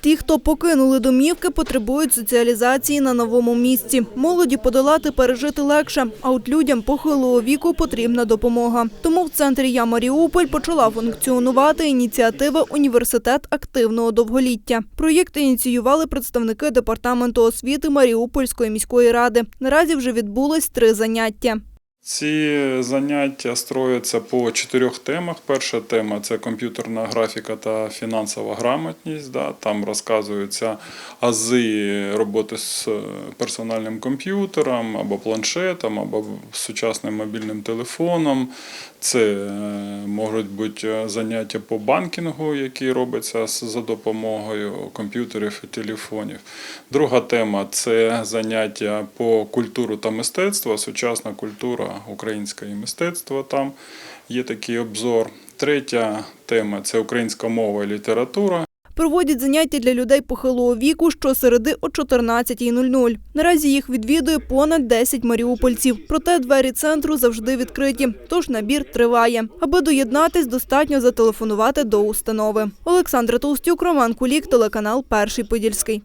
Ті, хто покинули домівки, потребують соціалізації на новому місці. Молоді подолати пережити легше, а от людям похилого віку потрібна допомога. Тому в центрі Я Маріуполь почала функціонувати ініціатива Університет активного довголіття. Проєкт ініціювали представники департаменту освіти Маріупольської міської ради. Наразі вже відбулось три заняття. Ці заняття строяться по чотирьох темах. Перша тема це комп'ютерна графіка та фінансова грамотність. Да. Там розказуються ази роботи з е, персональним комп'ютером або планшетом, або сучасним мобільним телефоном. Це е, можуть бути е, заняття по банкінгу, які робляться з- за допомогою комп'ютерів і телефонів. Друга тема це заняття по культуру та мистецтво, сучасна культура, українське мистецтво. Там є такий обзор. Третя тема це українська мова і література. Проводять заняття для людей похилого віку щосереди о 14.00. Наразі їх відвідує понад 10 маріупольців. Проте двері центру завжди відкриті, тож набір триває. Аби доєднатись, достатньо зателефонувати до установи. Олександра Толстюк, Роман Кулік, телеканал Перший Подільський.